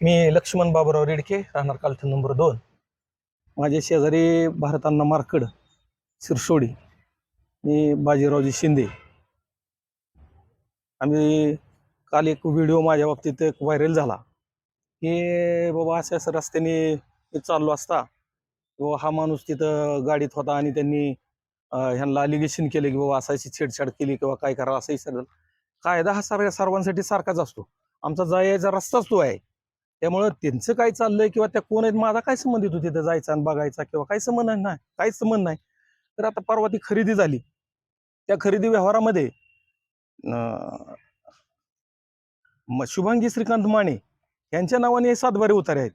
मी लक्ष्मण बाबूराव रेडके राहणार कालथन नंबर दोन. माझे शेजारी भारतांना मार्कड सिरसोडी मी बाजीरावजी शिंदे. आम्ही काल एक व्हिडिओ माझ्या बाबतीत एक व्हायरल झाला की बाबा अशा असं रस्त्याने चाललो असता किंवा हा माणूस तिथं गाडीत होता आणि त्यांनी ह्यांना अलिगेशन केले की बाबा असायची छेडछाड केली किंवा काय करा असंही सगळं कायदा हा सर्व सर्वांसाठी सारखाच असतो. आमचा जायचा रस्ताच तो आहे. त्यामुळं त्यांचं काय चाललंय किंवा त्या कोण आहेत माझा काय संबंध येतो तिथं जायचा आणि बघायचा किंवा काय संबंध नाही काय संबंध नाही. तर आता परवा ती खरेदी झाली. त्या खरेदी व्यवहारामध्ये अं, शुभांगी श्रीकांत माने यांच्या नावाने हे सातबारे उतारे आहेत.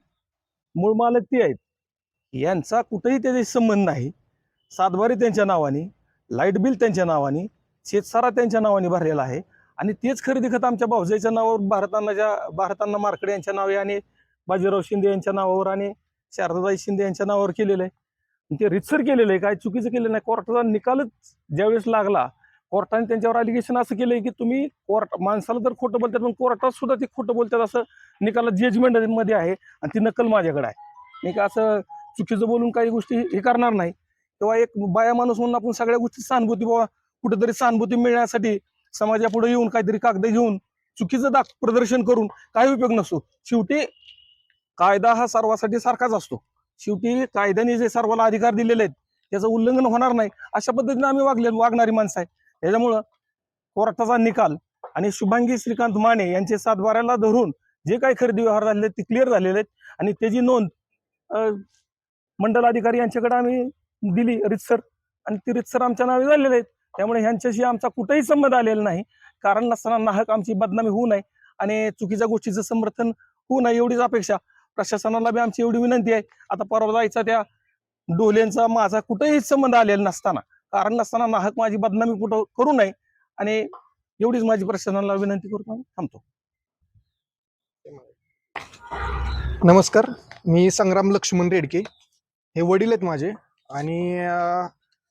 मूळ मालक ते आहेत. यांचा कुठेही त्याचे संबंध नाही. सातबारे त्यांच्या नावाने लाइट बिल त्यांच्या नावाने शेतसारा त्यांच्या नावाने भरलेला आहे. आणि तेच खरेदी खत आमच्या भाऊजाईच्या नावावर भारतांनाच्या भारतांना मार्कडे यांच्या नावे आणि बाजीराव शिंदे यांच्या नावावर आणि शारदाबाई शिंदे यांच्या नावावर केलेलं आहे. ते रितसर केलेलं आहे. काय चुकीचं केलेलं नाही. कोर्टाचा निकालच ज्यावेळेस लागला कोर्टाने त्यांच्यावर अलिगेशन असं केलंय की तुम्ही कोर्ट माणसाला तर खोटं बोलतात पण कोर्टात सुद्धा ते खोटं बोलतात असं निकाला जजमेंटमध्ये आहे आणि ती नकल माझ्याकडे आहे. मी का असं चुकीचं बोलून काही गोष्टी हे करणार नाही. तेव्हा एक बाया माणूस म्हणून आपण सगळ्या गोष्टी सहानुभूती बाबा कुठेतरी सहानुभूती मिळण्यासाठी समाजापुढे येऊन काहीतरी कागद घेऊन चुकीचं दाख प्रदर्शन करून काही उपयोग नसतो. शेवटी कायदा हा सर्वासाठी सारखाच असतो. शेवटी कायद्याने जे सर्वाला अधिकार दिलेले आहेत त्याचं उल्लंघन होणार नाही अशा पद्धतीने आम्ही वागले वागणारी माणसं आहे त्याच्यामुळं कोर्टाचा निकाल आणि शुभांगी श्रीकांत माने यांचे सातबाऱ्याला धरून जे काही खरेदी व्यवहार झालेले आहेत ते क्लिअर झालेले आहेत. आणि त्याची नोंद मंडल अधिकारी यांच्याकडे आम्ही दिली रितसर. आणि ती रितसर आमच्या नावे झालेले आहेत. त्यामुळे ह्यांच्याशी आमचा कुठेही संबंध आलेला नाही. कारण नसताना नाहक आमची बदनामी होऊ नये आणि चुकीच्या गोष्टीचं समर्थन होऊ नये एवढीच अपेक्षा. प्रशासनाला बी आमची एवढी विनंती आहे. आता परवा जायचा त्या डोल्यांचा माझा कुठेही संबंध आलेला नसताना. कारण नसताना नाहक माझी बदनामी कुठं करू नये. आणि एवढीच माझी प्रशासनाला विनंती करतो आणि थांबतो. नमस्कार. मी संग्राम लक्ष्मण रेडके. हे वडील आहेत माझे. आणि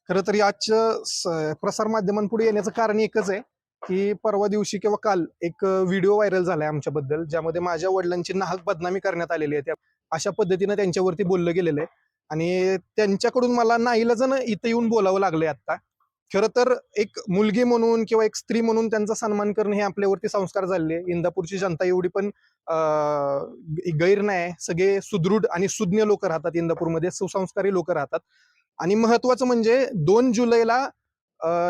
खरं तर आजच्या प्रसारमाध्यमांपुढे येण्याचं कारण एकच आहे की परवा दिवशी किंवा काल एक व्हिडिओ व्हायरल झालाय आमच्याबद्दल ज्यामध्ये माझ्या वडिलांची नाहक बदनामी करण्यात आलेली आहे. त्या अशा पद्धतीनं त्यांच्यावरती बोललं गेलेलं आहे. आणि त्यांच्याकडून मला नाईलाजानं इथं येऊन बोलावं लागलंय आता खरं तर एक मुलगी म्हणून किंवा एक स्त्री म्हणून त्यांचा सन्मान करणं हे आपल्यावरती संस्कार झालेले इंदापूरची जनता एवढी पण गैर नाही सगळे सुदृढ आणि सुज्ञ लोक राहतात इंदापूरमध्ये सुसंस्कारी लोक राहतात. आणि महत्वाचं म्हणजे दोन जुलैला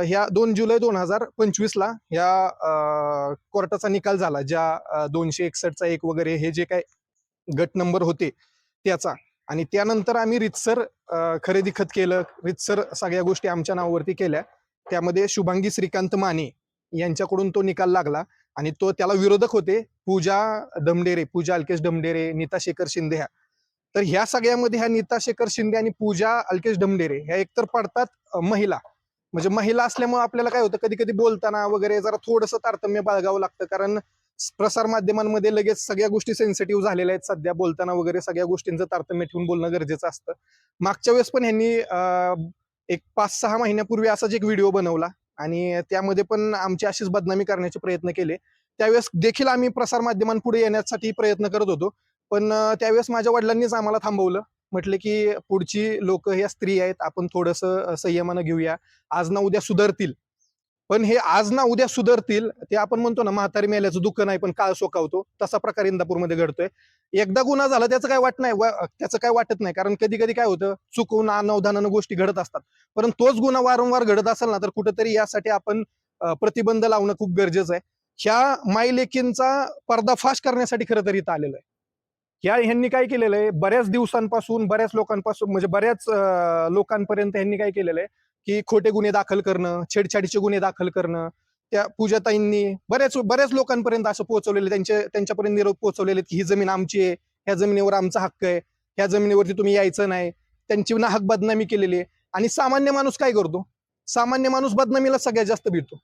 ह्या दोन जुलै दोन हजार पंचवीसला ह्या कोर्टाचा निकाल झाला ज्या दोनशे एकसष्टचा एक वगैरे हे जे काय गट नंबर होते त्याचा. आणि त्यानंतर आम्ही रितसर खरेदी खत केलं रितसर सगळ्या गोष्टी आमच्या नावावरती केल्या. त्यामध्ये शुभांगी श्रीकांत माने यांच्याकडून तो निकाल लागला आणि तो त्याला विरोधक होते पूजा दमडेरे पूजा अल्केश दमडेरे नीता शेखर शिंदे ह्या. तर ह्या सगळ्यामध्ये ह्या नीता शेखर शिंदे आणि पूजा अल्केश डमडेरे ह्या एकतर पडतात महिला. म्हणजे महिला असल्यामुळे आपल्याला काय होतं कधी कधी बोलताना वगैरे जरा थोडंसं तारतम्य बाळगावं लागतं. कारण प्रसार माध्यमांमध्ये लगेच सगळ्या गोष्टी सेन्सिटिव्ह झालेल्या आहेत सध्या. बोलताना वगैरे सगळ्या गोष्टींचं तारतम्य ठेवून बोलणं गरजेचं असतं. मागच्या वेळेस पण ह्यांनी एक पाच सहा महिन्यापूर्वी असाच एक व्हिडिओ बनवला. आणि त्यामध्ये पण आमची अशीच बदनामी करण्याचे प्रयत्न केले. त्यावेळेस देखील आम्ही प्रसार माध्यमांपुढे येण्यासाठी प्रयत्न करत होतो. पण त्यावेळेस माझ्या वडिलांनीच आम्हाला थांबवलं. म्हटले की पुढची लोक ह्या स्त्री आहेत आपण थोडस संयमानं घेऊया. आज ना उद्या सुधारतील. पण हे आज ना उद्या सुधारतील ते आपण म्हणतो ना म्हातारी मेल्याचं दुःख नाही पण काळ सोकावतो. तसा प्रकार इंदापूरमध्ये घडतोय. एकदा गुन्हा झाला त्याचं काय वाट नाही त्याचं काय वाटत नाही. कारण कधी कधी काय होतं चुकून अनवधानानं गोष्टी घडत असतात. पण तोच गुन्हा वारंवार घडत असेल ना तर कुठेतरी यासाठी आपण प्रतिबंध लावणं खूप गरजेचं आहे. ह्या मायलेकींचा पर्दाफाश करण्यासाठी खरं तर इथं आलेलं आहे. ह्या ह्यांनी काय केलेलं आहे? बऱ्याच दिवसांपासून बऱ्याच लोकांपासून म्हणजे बऱ्याच लोकांपर्यंत ह्यांनी काय केलेलं आहे? की खोटे गुन्हे दाखल करणं छेडछाडीचे गुन्हे दाखल करणं त्या पूजाताईंनी बऱ्याच बऱ्याच लोकांपर्यंत असं पोहोचवलेलं त्यांच्या त्यांच्यापर्यंत निरोप पोहोचवलेले की ही जमीन आमची आहे ह्या जमिनीवर आमचा हक्क आहे ह्या जमिनीवरती तुम्ही यायचं नाही. त्यांची ना हक बदनामी केलेली आहे. आणि सामान्य माणूस काय करतो? सामान्य माणूस बदनामीला सगळ्यात जास्त भेटतो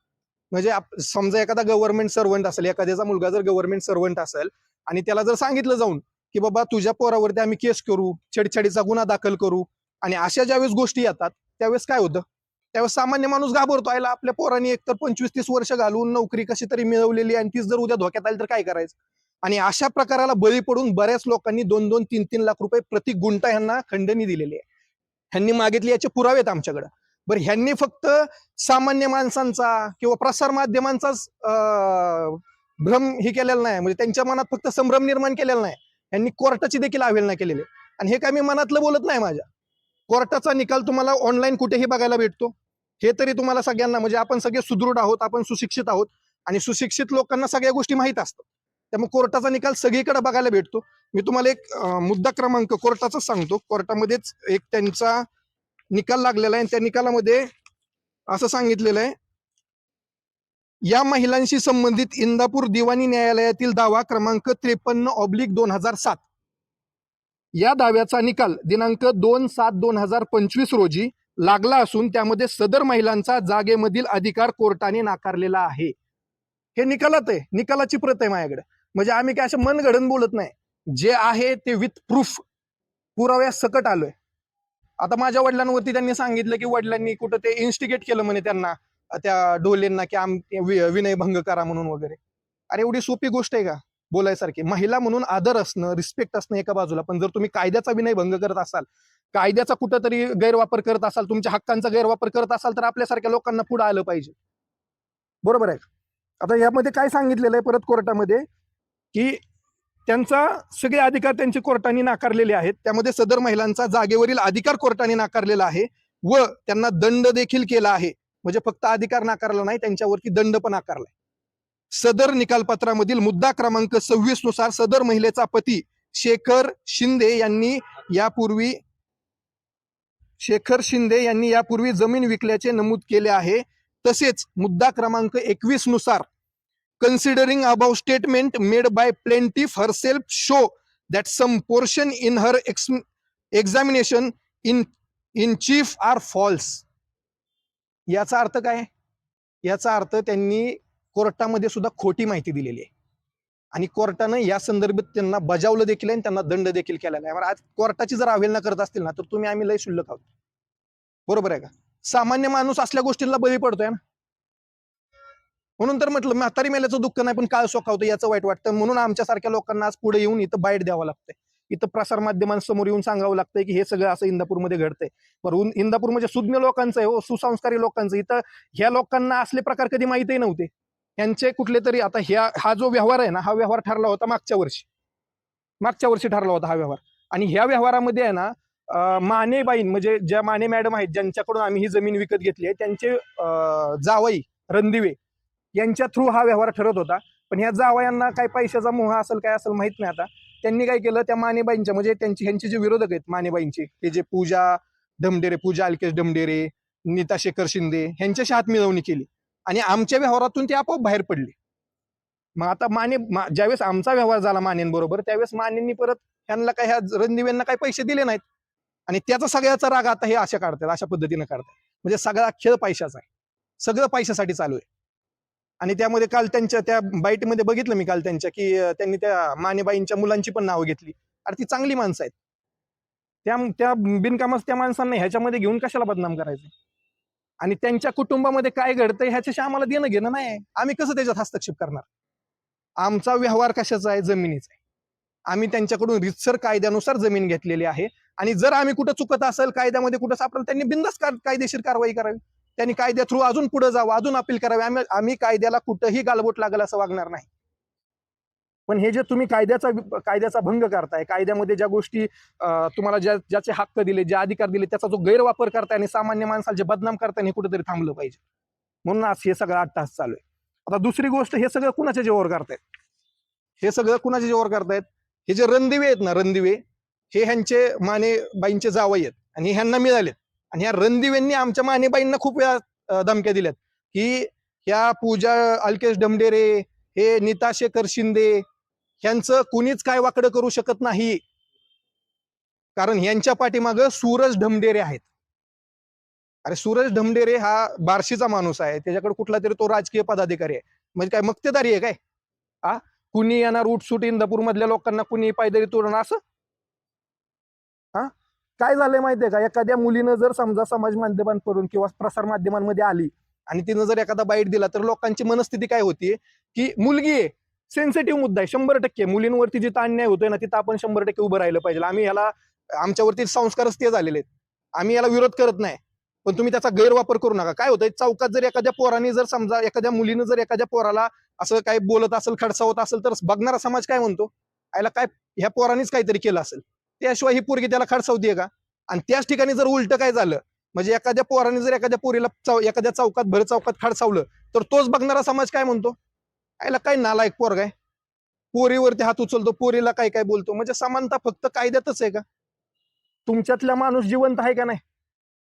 म्हणजे समजा एखादा गव्हर्नमेंट सर्वंट असेल एखाद्याचा मुलगा जर गव्हर्नमेंट सर्वंट असेल आणि त्याला जर सांगितलं जाऊन की बाबा तुझ्या पोरावरती आम्ही केस करू छेडछाडीचा गुन्हा दाखल करू. आणि अशा ज्यावेळेस गोष्टी येतात त्यावेळेस काय होतं? त्यावेळेस सामान्य माणूस घाबरतो. आयला आपल्या पोरांनी एकतर पंचवीस तीस वर्ष घालून नोकरी कशी तरी मिळवलेली आणि तीच जर उद्या धोक्यात आली तर काय करायचं? आणि अशा प्रकाराला बळी पडून बऱ्याच लोकांनी दोन दोन तीन तीन लाख रुपये प्रति गुंटा ह्यांना खंडणी दिलेली आहे. ह्यांनी मागितली याचे पुरावे आहेत आमच्याकडे. बरं ह्यांनी फक्त सामान्य माणसांचा किंवा प्रसार माध्यमांचाच भ्रम हे केलेला नाही. म्हणजे त्यांच्या मनात फक्त संभ्रम निर्माण केलेला नाही. यांनी कोर्टाची देखील अवहेलना केलेली आहे. आणि हे काय मी मनातलं बोलत नाही माझ्या. कोर्टाचा निकाल तुम्हाला ऑनलाईन कुठेही बघायला भेटतो. हे तरी तुम्हाला सगळ्यांना म्हणजे आपण सगळे सुदृढ आहोत आपण सुशिक्षित आहोत. आणि सुशिक्षित लोकांना सगळ्या गोष्टी माहीत असतात. त्यामुळे कोर्टाचा निकाल सगळीकडे बघायला भेटतो. मी तुम्हाला एक मुद्दा क्रमांक कोर्टाचा सांगतो. कोर्टामध्येच एक त्यांचा निकाल लागलेला आहे. आणि त्या निकालामध्ये असं सांगितलेलं आहे या महिलांशी संबंधित इंदापूर दिवाणी न्यायालयातील दावा क्रमांक त्रेपन्न ऑब्लिक दोन हजार सात. या दाव्याचा निकाल दिनांक दोन सात दोन हजार पंचवीस रोजी लागला असून त्यामध्ये सदर महिलांचा जागेमधील अधिकार कोर्टाने नाकारलेला आहे. हे निकालात आहे. निकालाची प्रत आहे माझ्याकडे. म्हणजे आम्ही काय असं मन घडण बोलत नाही. जे आहे ते विथ प्रूफ पुराव्या सकट आलोय. आता माझ्या वडिलांवरती त्यांनी सांगितलं की वडिलांनी कुठं ते इन्स्टिगेट केलं म्हणे त्यांना. त्या डोलेंना की आम विनयभंग करा म्हणून वगैरे. अरे एवढी सोपी गोष्ट आहे का? बोलायसारखी. महिला म्हणून आदर असणं रिस्पेक्ट असणं एका बाजूला. पण जर तुम्ही कायद्याचा विनयभंग करत असाल कायद्याचा कुठंतरी गैरवापर करत असाल तुमच्या हक्कांचा गैरवापर करत असाल तर आपल्यासारख्या लोकांना पुढे आलं पाहिजे. बरोबर आहे? आता यामध्ये काय सांगितलेलं आहे परत कोर्टामध्ये? की त्यांचा सगळे अधिकार त्यांचे कोर्टाने नाकारलेले आहेत. त्यामध्ये सदर महिलांचा जागेवरील अधिकार कोर्टाने नाकारलेला आहे व त्यांना दंड देखील केला आहे. म्हणजे फक्त अधिकार नाकारला नाही त्यांच्यावरती दंड पण आकारलाय सदर निकालपत्रामधील मुद्दा क्रमांक सव्वीसनुसार सदर महिलेचा पती शेखर शिंदे यांनी यापूर्वी शेखर शिंदे यांनी यापूर्वी जमीन विकल्याचे नमूद केले आहे. तसेच मुद्दा क्रमांक एकवीसनुसार considering about statement made by plaintiff herself show that some portion in her examination in in chief are false याचा अर्थ काय? याचा अर्थ त्यांनी कोर्टामध्ये सुद्धा खोटी माहिती दिलेली आहे. आणि कोर्टानं या संदर्भात त्यांना बजावलं देखील आहे आणि त्यांना दंड देखील केलेला आहे. आज कोर्टाची जर अवहेलना करत असतील ना तर तुम्ही आम्ही लय शुल्लक आहोत. बरोबर आहे का? सामान्य माणूस असल्या गोष्टींना बळी पडतोय ना? म्हणून तर म्हटलं म्हातारी मेल्याचं दुःख नाही पण काळ सोखावतं याचं वाईट वाटतं. म्हणून आमच्यासारख्या लोकांना आज पुढे येऊन इथं बाईट द्यावं लागतंय. इथं प्रसार माध्यमांसमोर येऊन सांगावं लागतंय की हे सगळं असं इंदापूरमध्ये घडतंय. बरं इंदापूर म्हणजे सुज्ञ लोकांचं आहे हो सुसंस्कारी लोकांचं. इथं ह्या लोकांना असले प्रकार कधी माहितही नव्हते. यांचे कुठले तरी आता ह्या हा जो व्यवहार आहे ना हा व्यवहार ठरला होता मागच्या वर्षी. मागच्या वर्षी ठरला होता हा व्यवहार. आणि ह्या व्यवहारामध्ये आहे ना मानेबाईन म्हणजे ज्या माने मॅडम आहेत ज्यांच्याकडून आम्ही ही जमीन विकत घेतली आहे त्यांचे जावई रणदिवे यांच्या थ्रू हा व्यवहार ठरत होता. पण ह्या जावयांना काय पैशाचा मोह असेल काय असेल माहीत नाही आता. त्यांनी काय केलं त्या मानेबाईंच्या म्हणजे त्यांची ह्यांचे जे विरोधक आहेत मानेबाईंचे हे जे पूजा ढमडेरे पूजा अल्केश ढमडेरे नीता शेखर शिंदे ह्यांच्याशी हातमिळवणी केली. आणि आमच्या व्यवहारातून ते आपोआप बाहेर पडले. मग आता माने मा- ज्यावेळेस आमचा व्यवहार झाला मानेंबरोबर त्यावेळेस मानेंनी परत ह्यांना काय ह्या रणदिव्यांना काही पैसे दिले नाहीत. आणि त्याचा सगळ्याचा राग आता हे अशा काढतात अशा पद्धतीनं काढतात. म्हणजे सगळा खेळ पैशाचा आहे. सगळं पैशासाठी चालू आहे. आणि त्यामध्ये काल त्यांच्या त्या बाईटमध्ये बघितलं मी काल त्यांच्या की त्यांनी त्या मानेबाईंच्या मुलांची पण नावं घेतली. अरे ती चांगली माणसं आहेत. त्या त्या बिनकामास त्या माणसांना ह्याच्यामध्ये घेऊन कशाला बदनाम करायचं? आणि त्यांच्या कुटुंबामध्ये काय घडतंय ह्याच्याशी आम्हाला देणं घेणं नाही. आम्ही कसं त्याच्यात हस्तक्षेप करणार? आमचा व्यवहार कशाचा आहे? जमिनीचा आहे. आम्ही त्यांच्याकडून रितसर कायद्यानुसार जमीन घेतलेली आहे. आणि जर आम्ही कुठं चुकत असेल कायद्यामध्ये कुठं सापडेल त्यांनी बिंदास कायदेशीर कारवाई करावी. त्यांनी कायद्या थ्रू अजून पुढे जावं अजून अपील करावे. आम्ही आम्ही कायद्याला कुठंही गालबोट लागेल असं वागणार नाही. पण हे जे तुम्ही कायद्याचा कायद्याचा भंग करताय कायद्यामध्ये ज्या गोष्टी तुम्हाला ज्या ज्याचे हक्क दिले जे अधिकार दिले त्याचा जो गैरवापर करताय आणि सामान्य माणसाला जे बदनाम करताय हे कुठेतरी थांबलं पाहिजे. म्हणून आज हे सगळं आठ तास चालू आहे. आता दुसरी गोष्ट हे सगळं कुणाच्या जेवर करतायत? हे सगळं कुणाच्या जेवर करतायत? हे जे रणदिवे आहेत ना रणदिवे हे ह्यांचे माने बाईंचे जावई आहेत आणि ह्यांना मिळालेत. आणि ह्या रणदिवेंनी आमच्या मानेबाईंना खूप वेळा धमक्या दिल्यात. की ह्या पूजा अल्केश डमडेरे हे नीता शेखर शिंदे ह्यांचं कुणीच काय वाकडं करू शकत नाही. कारण यांच्या पाठीमागं सूरज ढमडेरे आहेत. अरे सूरज ढमडेरे हा बार्शीचा माणूस आहे. त्याच्याकडे कुठला तरी तो राजकीय पदाधिकारी आहे. म्हणजे काय मक्तेदारी आहे काय? आ? कुणी येणार उठसूट इंदापूर मधल्या लोकांना कुणी पायदरी तोडणार असं? हा काय झालंय माहितीये का? एखाद्या मुलीनं जर समजा समाज माध्यमांकडून किंवा प्रसार माध्यमांमध्ये आली आणि तिनं जर एखादा बाईट दिला तर लोकांची मनस्थिती काय होती की मुलगी आहे सेन्सिटिव्ह मुद्दा आहे शंभर टक्के. मुलींवरती जिथं अन्याय होतोय ना तिथं आपण शंभर टक्के उभं राहिलं पाहिजे. आम्ही याला आमच्यावरती संस्कारच ते झालेले आहेत. आम्ही याला विरोध करत नाही. पण तुम्ही त्याचा गैरवापर करू नका. काय होतंय? चौकात जर एखाद्या पोराने जर समजा एखाद्या मुलीनं जर एखाद्या पोराला असं काही बोलत असेल खडसावत असेल तर बघणारा समाज काय म्हणतो? याला काय ह्या पोरानेच काहीतरी केलं असेल. त्याशिवाय ही पोरगी त्याला खडसावतीये का? आणि त्याच ठिकाणी जर उलट काय झालं म्हणजे एखाद्या पोराने जर एखाद्या पोरीला चौ एखाद्या चौकात भर चौकात खडसावलं तर तोच बघणारा समाज काय म्हणतो? याला काय नालायक पोरग आहे? पोरीवरती हात उचलतो पोरीला काय काय बोलतो? म्हणजे समानता फक्त कायद्यातच आहे का? तुमच्यातला माणूस जिवंत आहे का नाही?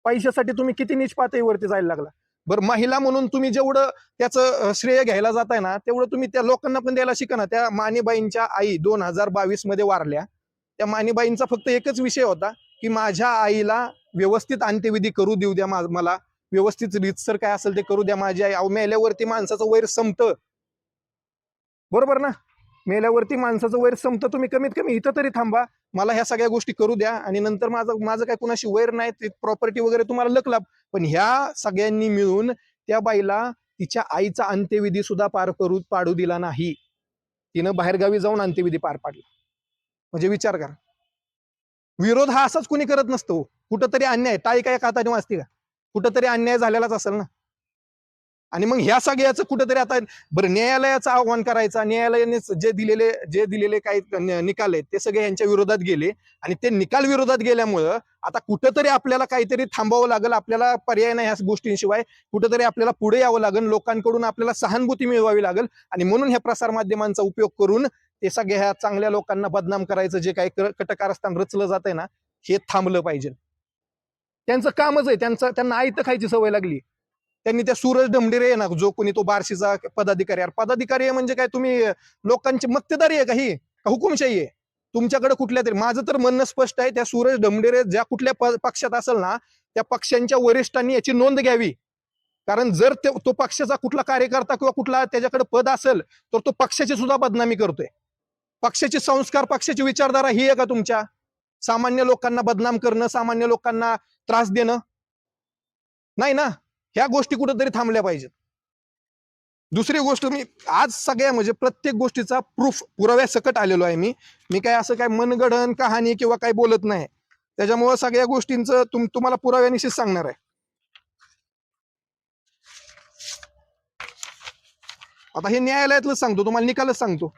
पैशासाठी तुम्ही किती नीच पातळीवरती जायला लागला. बरं महिला म्हणून तुम्ही जेवढं त्याचं श्रेय घ्यायला जाताय ना तेवढं तुम्ही त्या लोकांना पण द्यायला शिका ना. त्या मानेबाईंच्या आई दोन हजार बावीसमध्ये वारल्या. त्या माणीबाईंचा फक्त एकच विषय होता की माझ्या आईला व्यवस्थित अंत्यविधी करू देऊ द्या मला. व्यवस्थित रीतसर काय असेल ते करू द्या माझी आई. अहो मेल्यावरती माणसाचं वैर संपतं. बरोबर ना? मेल्यावरती माणसाचं वैर संपतं तुम्ही कमीत कमी इथं तरी थांबा. मला ह्या सगळ्या गोष्टी करू द्या आणि नंतर माझं माझं काय कुणाशी वैर नाही ते प्रॉपर्टी वगैरे तुम्हाला लकलाप. पण ह्या सगळ्यांनी मिळून त्या बाईला तिच्या आईचा अंत्यविधी सुद्धा पार करू पाडू दिला नाही. तिनं बाहेरगावी जाऊन अंत्यविधी पार पाडला. म्हणजे विचार करा. विरोध हा असाच कुणी करत नसतो हो. कुठंतरी अन्याय टाळी काय हाताने वाचते का? कुठंतरी अन्याय झालेलाच असेल ना? आणि मग ह्या सगळ्याचं कुठंतरी आता बरं न्यायालयाचं आव्हान करायचं न्यायालयाने जे दिलेले जे दिलेले काही निकाल आहेत ते सगळे यांच्या विरोधात गेले. आणि ते निकाल विरोधात गेल्यामुळं आता कुठंतरी आपल्याला काहीतरी थांबावं लागेल आपल्याला पर्याय नाही ह्या गोष्टींशिवाय. कुठंतरी आपल्याला पुढे यावं लागेल लोकांकडून आपल्याला सहानुभूती मिळवावी लागेल. आणि म्हणून ह्या प्रसारमाध्यमांचा उपयोग करून ते सगळ्या ह्या चांगल्या लोकांना बदनाम करायचं जे काही कटकारस्थान रचलं जात आहे ना हे थांबलं पाहिजे. त्यांचं कामच आहे त्यांचं त्यांना आयत खायची सवय लागली. त्यांनी त्या सूरज ढमडेरे आहे ना जो कोणी तो बार्शीचा पदाधिकारी यार पदाधिकारी आहे म्हणजे काय तुम्ही लोकांची मक्तेदारी आहे का ही? का हुकुमशाही आहे? तुमच्याकडे कुठल्या तरी माझं तर म्हणणं स्पष्ट आहे त्या सूरज ढमडेरे ज्या कुठल्या पक्षात असेल ना त्या पक्षांच्या वरिष्ठांनी याची नोंद घ्यावी. कारण जर ते- तो पक्षाचा कुठला कार्यकर्ता किंवा कुठला त्याच्याकडे पद असेल तर तो पक्षाची सुद्धा बदनामी करतोय. पक्षाचे संस्कार पक्षाची विचारधारा ही आहे का तुमच्या? सामान्य लोकांना बदनाम करणं सामान्य लोकांना त्रास देणं? नाही ना? ह्या गोष्टी कुठेतरी थांबल्या पाहिजेत. दुसरी गोष्ट मी आज सगळ्या म्हणजे प्रत्येक गोष्टीचा प्रूफ पुराव्यासकट आलेलो आहे मी. मी काय असं काय मनगडन कहाणी किंवा काही बोलत नाही. त्याच्यामुळं सगळ्या गोष्टींचं तुम तुम्हाला पुराव्यानिशीच सांगणार आहे. आता हे न्यायालयातलंच सांगतो तुम्हाला निकालच सांगतो.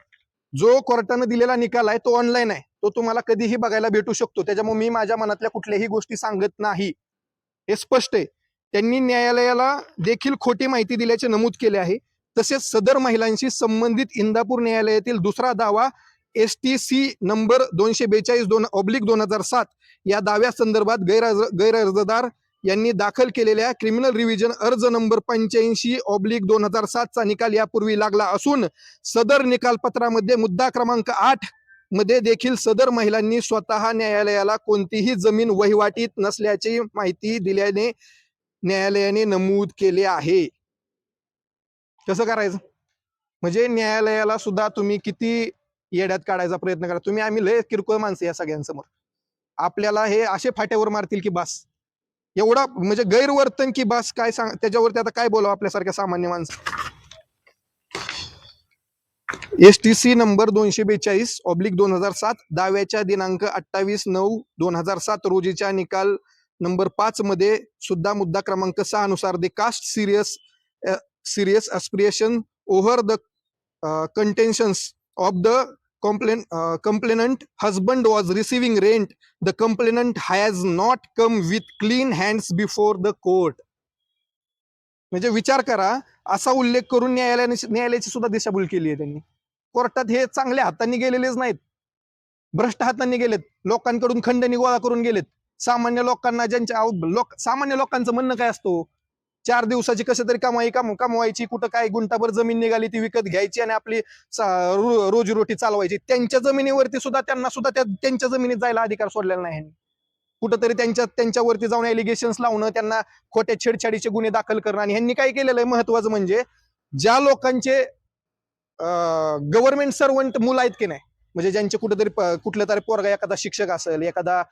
जो कोर्टानं दिलेला निकाल आहे तो ऑनलाईन आहे. तो तुम्हाला कधीही बघायला भेटू शकतो. त्याच्यामुळे मी माझ्या मनातल्या कुठल्याही गोष्टी सांगत नाही. हे स्पष्ट आहे. त्यांनी न्यायालयाला देखील खोटी माहिती दिल्याचे नमूद केले आहे. तसेच सदर महिलांशी संबंधित इंदापूर न्यायालयातील दुसरा दावा एस टी सी नंबर दोनशे बेचाळीस दोन ऑब्लिक दोन हजार सात या दाव्यासंदर्भात गैर गैरअर्जदार यांनी दाखल केलेल्या क्रिमिनल रिव्हिजन अर्ज नंबर पंच्याऐंशी ऑब्लिक दोन हजार सातचा निकाल यापूर्वी लागला असून सदर निकालपत्रामध्ये मुद्दा क्रमांक आठमध्ये देखील सदर महिलांनी स्वतः न्यायालयाला कोणतीही जमीन वहिवाटीत नसल्याची माहिती दिल्याने न्यायालयाने नमूद केले आहे. कसं करायचं? म्हणजे न्यायालयाला सुद्धा तुम्ही किती येड्यात काढायचा प्रयत्न करा? तुम्ही आम्ही लय किरकोळ माणसं या सगळ्यांसमोर. आपल्याला हे असे फाट्यावर मारतील की बस. एवढा म्हणजे गैरवर्तन की बास काय सांग त्याच्यावरती आता काय बोलावं आपल्यासारख्या सामान्य माणसं? एस टी सी नंबर दोनशे बेचाळीस ऑब्लिक दोन हजार सात दाव्याच्या दिनांक अठ्ठावीस नऊ दोन हजार सात रोजीच्या निकाल नंबर पाच मध्ये सुद्धा मुद्दा क्रमांक सहा नुसार the cast serious serious aspiration over the contentions of the complain uh, complainant husband was receiving rent. The complainant has not come with clean hands before the court. म्हणजे विचार करा असा उल्लेख करून न्यायालयाने न्यायालयाची सुद्धा दिशाभूल केली आहे त्यांनी. कोर्टात हे चांगल्या हातांनी गेलेलेच नाहीत. भ्रष्ट हातांनी गेलेत. लोकांकडून खंडणी गोळा करून गेलेत. सामान्य लोकांना ज्यांच्या लोक सामान्य लोकांचं म्हणणं काय असतो? चार दिवसाची कसं तरी कमाई काम कमवायची कुठं काय गुंटाभर जमीन निघाली ती विकत घ्यायची आणि आपली रो- रोजीरोटी चालवायची. त्यांच्या जमिनीवरती सुद्धा त्यांना सुद्धा त्या त्यांच्या जमिनीत जायला अधिकार सोडलेला नाही कुठंतरी त्यांच्या त्यांच्यावरती जाऊन एलिगेशन्स लावणं त्यांना खोट्या छेडछाडीचे गुन्हे दाखल करणं आणि ह्यांनी काय केलेलं आहे महत्वाचं म्हणजे ज्या लोकांचे गव्हर्नमेंट सर्वंट मुलं आहेत की नाही म्हणजे ज्यांचे कुठेतरी कुठल्या कुठलं तरी पोरगा एखादा शिक्षक असेल एखादा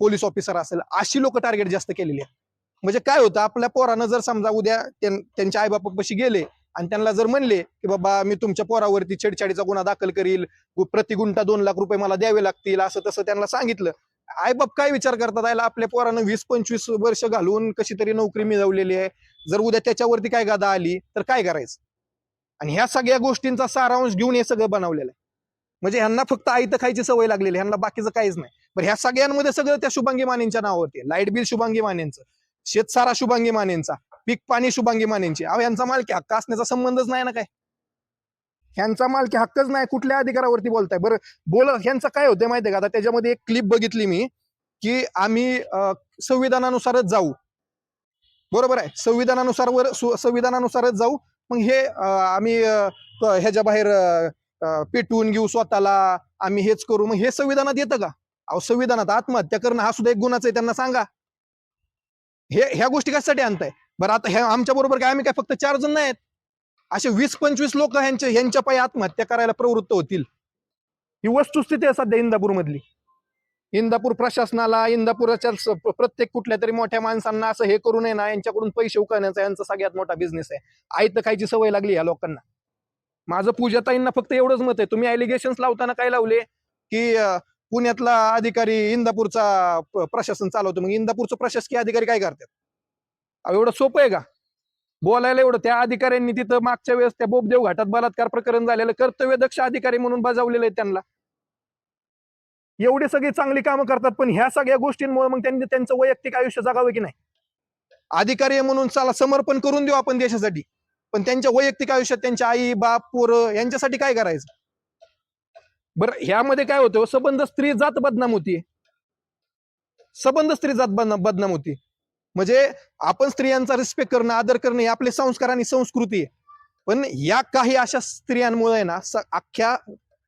पोलीस ऑफिसर असेल अशी लोक टार्गेट जास्त केलेली आहे म्हणजे काय होतं आपल्या पोरानं जर समजा उद्या त्यांच्या आईबापापाशी गेले आणि त्यांना जर म्हणले की बाबा मी तुमच्या पोरावरती छेडछाडीचा गुन्हा दाखल करील प्रति गुंठा दोन लाख रुपये मला द्यावे लागतील असं तसं त्यांना सांगितलं. आई बाप काय विचार करतात आयला आपल्या पोरानं वीस पंचवीस वर्ष घालून कशी तरी नोकरी मिळवलेली आहे. जर उद्या त्याच्यावरती काय गादा आली तर काय करायचं? आणि ह्या सगळ्या गोष्टींचा सारांश घेऊन हे सगळं बनवलेलं आहे. म्हणजे ह्यांना फक्त आयतं खायची सवय लागलेली ह्यांना बाकीचं काहीच नाही. पण ह्या सगळ्यांमध्ये सगळं त्या शुभांगी मानेंच्या नावावरती लाइट बिल शुभांगी मानेंचं. शेतसारा शुभांगी मानेंचा पीक पाणी शुभांगी मानेंची. अहो यांचा मालकी हक्क असण्याचा संबंधच नाही ना काय? ह्यांचा मालकी हक्कच नाही कुठल्या अधिकारावरती बोलताय? बरं बोल ह्यांचं काय होतंय माहितीये का? आता त्याच्यामध्ये एक क्लिप बघितली मी की आम्ही अं, संविधानानुसारच जाऊ. बरोबर आहे? संविधानानुसार वर संविधानानुसारच जाऊ. मग हे आम्ही ह्याच्या बाहेर पेटवून घेऊ स्वतःला आम्ही हेच करू. मग हे संविधानात येतं का? अहो संविधानात आत्महत्या करणं हा सुद्धा एक गुन्हाच आहे त्यांना सांगा. हे ह्या गोष्टी कशासाठी आणताय? बरं आता ह्या आमच्या बरोबर काय आम्ही काय फक्त चार जण आहेत असे वीस पंचवीस लोक ह्यांच्या ह्यांच्या पायी आत्महत्या करायला प्रवृत्त होतील. ही वस्तुस्थिती आहे सध्या इंदापूर मधली इंदापूर प्रशासनाला इंदापुराच्या प्रत्येक कुठल्या तरी मोठ्या माणसांना असं हे करू नये ना यांच्याकडून पैसे उकळण्याचा यांचा सगळ्यात मोठा बिझनेस आहे. आयत खायची सवय लागली या लोकांना. माझं पूजाताईंना फक्त एवढंच मत आहे. तुम्ही अलिगेशन्स लावताना काय लावले? की पुण्यातला अधिकारी इंदापूरचा प्रशासन चालवतो. मग इंदापूरचं प्रशासकीय अधिकारी काय करतात? एवढं सोपं आहे का? बोलायला एवढं. त्या अधिकाऱ्यांनी तिथं मागच्या वेळेस त्या बोबदेव घाटात बलात्कार प्रकरण झालेलं कर्तव्य दक्ष अधिकारी म्हणून बजावलेलं आहे त्यांना. एवढी सगळी चांगली कामं करतात पण ह्या सगळ्या गोष्टींमुळे मग त्यांनी त्यांचं वैयक्तिक आयुष्य जगावं की नाही? अधिकारी म्हणून चला समर्पण करून देऊ आपण देशासाठी. पण त्यांच्या वैयक्तिक आयुष्यात त्यांच्या आई बाप पोरं यांच्यासाठी काय करायचं? बरं ह्यामध्ये काय होतं? सबंध स्त्री जात बदनाम होती. सबंध स्त्री जात बदनाम बदनाम होती. म्हणजे आपण स्त्रियांचा रिस्पेक्ट करणं आदर करणं हे आपले संस्कार आणि संस्कृती आहे. पण या काही अशा स्त्रियांमुळे ना अख्ख्या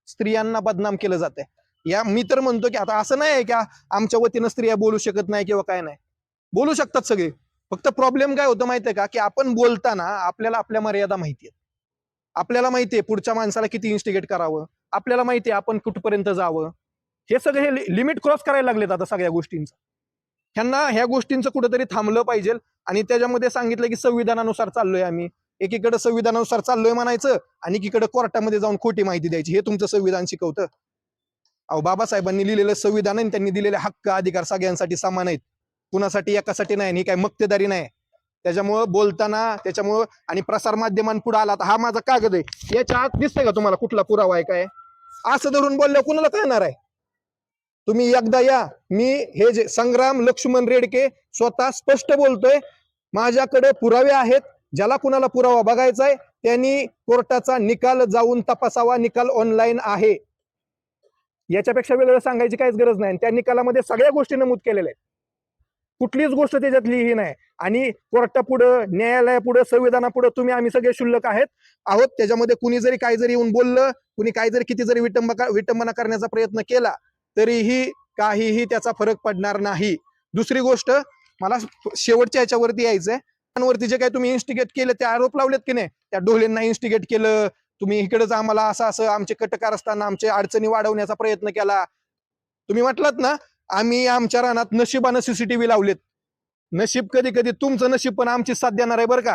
स्त्रियांना बदनाम केलं जात या मी तर म्हणतो की आता असं नाही आहे की आमच्या वतीनं स्त्रिया बोलू शकत नाही किंवा काय नाही. बोलू शकतात सगळे. फक्त प्रॉब्लेम काय होतं माहितीये का? की आपण बोलताना आपल्याला आपल्या मर्यादा माहिती आहेत आपल्याला माहितीये पुढच्या माणसाला किती इन्स्टिगेट करावं. आपल्याला माहितीये आपण कुठपर्यंत जावं? हे सगळे हे लिमिट क्रॉस करायला लागलेत आता सगळ्या गोष्टींचं. ह्यांना ह्या गोष्टींचं कुठेतरी थांबलं पाहिजे आणि त्याच्यामध्ये सांगितलं की संविधानानुसार चाललोय आम्ही. एकीकडे संविधानानुसार चाललोय म्हणायचं आणि एकीकडे कोर्टामध्ये जाऊन खोटी माहिती द्यायची. हे तुमचं संविधान शिकवतं. अहो बाबासाहेबांनी लिहिलेलं संविधान आणि त्यांनी दिलेले हक्क अधिकार सगळ्यांसाठी समान आहेत. कुणासाठी एकासाठी नाही आणि काय मक्तेदारी नाही. त्याच्यामुळं बोलताना त्याच्यामुळं आणि प्रसार माध्यमांपुढे आला हा माझा कागद आहे. याच्या आत दिसतंय का तुम्हाला कुठला पुरावा आहे काय असं धरून बोलल्यावर कुणाला कळणार आहे? तुम्ही एकदा या. मी हे जे संग्राम लक्ष्मण रेडके स्वतः स्पष्ट बोलतोय माझ्याकडे पुरावे आहेत ज्याला कुणाला पुरावा बघायचा आहे त्यांनी कोर्टाचा निकाल जाऊन तपासावा. निकाल ऑनलाईन आहे. याच्यापेक्षा वेगळं सांगायची काहीच गरज नाही. त्या निकालामध्ये सगळ्या गोष्टी नमूद केलेल्या आहेत. कुठलीच गोष्ट त्याच्यातली ही नाही. आणि कोर्टापुढं न्यायालयापुढं संविधानापुढं तुम्ही आम्ही सगळे शुल्लक आहेत. आहोत. त्याच्यामध्ये कुणी जरी काय जरी येऊन बोललं कुणी काय जरी किती जरी विटंब विटंबना करण्याचा प्रयत्न केला तरीही काहीही त्याचा फरक पडणार नाही. दुसरी गोष्ट मला शेवटच्या ह्याच्यावरती यायचंय. वरती जे काही तुम्ही इन्स्टिगेट केलं ते आरोप लावलेत की नाही? त्या डोलेंना इन्स्टिगेट केलं तुम्ही इकडेच आम्हाला असं असं आमचे कटकार असताना आमचे अडचणी वाढवण्याचा प्रयत्न केला. तुम्ही म्हटलात ना आम्ही आमच्या रानात नशिबानं सीसीटीव्ही लावलेत. नशीब कधी कधी तुमचं नशीब पण आमची साथ देणार आहे बरं का?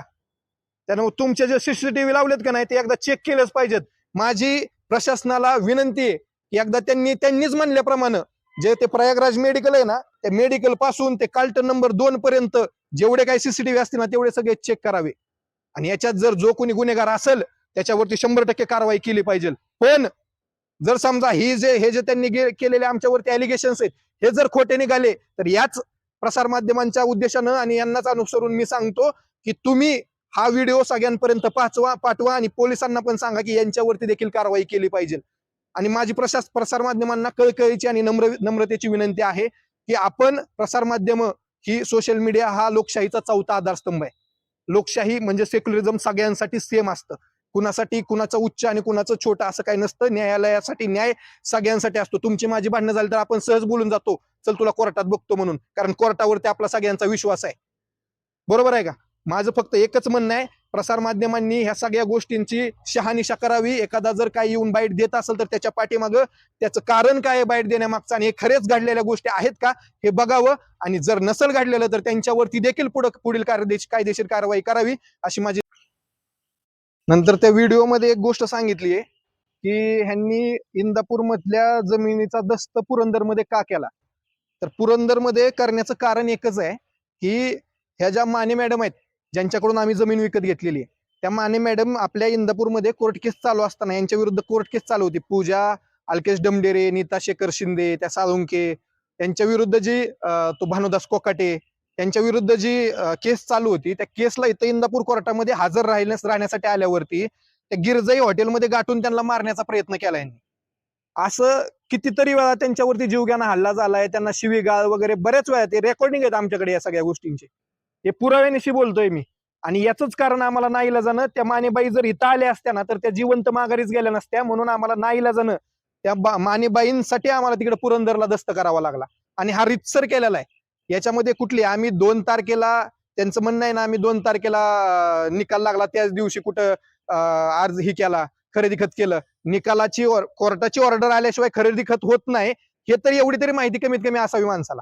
त्यामुळे तुमचे जे सीसीटीव्ही लावलेत का नाही ते एकदा चेक केलंच पाहिजेत. माझी प्रशासनाला विनंती आहे की एकदा त्यांनी त्यांनीच म्हणल्याप्रमाणे जे ते प्रयागराज मेडिकल आहे ना ते मेडिकलपासून ते काल्टन नंबर दोन पर्यंत जेवढे काही सीसीटीव्ही असतील ना तेवढे सगळे चेक करावे. आणि याच्यात जर जो कोणी गुन्हेगार असेल त्याच्यावरती शंभर टक्के कारवाई केली पाहिजे. पण जर समजा ही जे हे जे त्यांनी केलेले आमच्यावरती अलिगेशन्स आहेत हे जर खोटे निघाले तर याच प्रसार माध्यमांच्या उद्देशानं आणि यांनाच अनुसरून मी सांगतो की तुम्ही हा व्हिडिओ सगळ्यांपर्यंत पाचवा पाठवा आणि पोलिसांना पण सांगा की यांच्यावरती देखील कारवाई केली पाहिजे. आणि माझी प्रशास प्रसार माध्यमांना कळकळीची आणि नम्र नम्रतेची विनंती आहे की आपण प्रसार माध्यम ही सोशल मीडिया हा लोकशाहीचा चौथा आधारस्तंभ आहे. लोकशाही म्हणजे सेक्युलरिझम सगळ्यांसाठी सेम असतं. कुणासाठी कुणाचं उच्च आणि कुणाचं छोटं असं काही नसतं. न्यायालयासाठी न्याय सगळ्यांसाठी असतो. तुमची माझी भांडणं झाली तर आपण सहज बोलून जातो. चल तुला कोर्टात बघतो म्हणून. कारण कोर्टावरती आपला सगळ्यांचा विश्वास आहे. बरोबर आहे का? माझं फक्त एकच म्हणणं आहे. प्रसार माध्यमांनी ह्या सगळ्या गोष्टींची शहानिशा करावी. एखादा जर काही येऊन बाईट देत असेल तर त्याच्या पाठीमागं त्याचं कारण काय आहे बाईट देण्यामागचं? आणि हे खरेच घडलेल्या गोष्टी आहेत का? हे बघावं. आणि जर नसल घडलेलं तर त्यांच्यावरती देखील पुढं पुढील कायदेशीर कारवाई करावी. अशी माझी नंतर त्या व्हिडिओमध्ये एक गोष्ट सांगितली आहे की ह्यांनी इंदापूर मधल्या जमिनीचा दस्त पुरंदरमध्ये का केला? तर पुरंदरमध्ये करण्याचं कारण एकच आहे की ह्या ज्या माने मॅडम आहेत ज्यांच्याकडून आम्ही जमीन विकत घेतलेली आहे त्या माने मॅडम आपल्या इंदापूरमध्ये कोर्ट केस चालू असताना यांच्या विरुद्ध कोर्ट केस चालू होती. पूजा अल्केश डमडेरे नीता शेखर शिंदे त्या साळुंके त्यांच्या विरुद्ध जी तो भानुदास कोकाटे त्यांच्या विरुद्ध जी केस चालू होती त्या केसला इथं इंदापूर कोर्टामध्ये हजर राहिल्या राहण्यासाठी आल्यावरती त्या गिरजाई हॉटेलमध्ये गाठून त्यांना मारण्याचा प्रयत्न केला यांनी. असं कितीतरी वेळा त्यांच्यावरती जीवघ्यानं हल्ला झालाय त्यांना शिवीगाळ वगैरे बऱ्याच वेळा ते रेकॉर्डिंग आहेत आमच्याकडे या सगळ्या गोष्टींचे. हे पुराव्यानिशी बोलतोय मी. आणि याच कारण आम्हाला नाईलाजानं त्या मानेबाई जर इथं आल्या असत्या ना तर त्या जिवंत माघारीच गेल्या नसत्या म्हणून आम्हाला नाईलाजानं त्या मानेबाईंसाठी आम्हाला तिकडे पुरंदरला दस्त करावा लागला. आणि हा रितसर केलेला आहे. याच्यामध्ये कुठली? आम्ही दोन तारखेला त्यांचं म्हणणं आहे ना आम्ही दोन तारखेला निकाल लागला. त्याच दिवशी कुठं अर्ज ही केला खरेदी खत केलं. निकालाची और- कोर्टाची ऑर्डर आल्याशिवाय खरेदी खत होत नाही. हे तरी एवढी तरी माहिती कमीत कमी असावी माणसाला.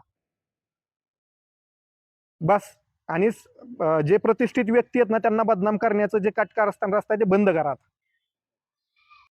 बस. आणि जे प्रतिष्ठित व्यक्ती आहेत ना त्यांना बदनाम करण्याचं जे काटकारस्थान रस्ता आहे ते बंद करा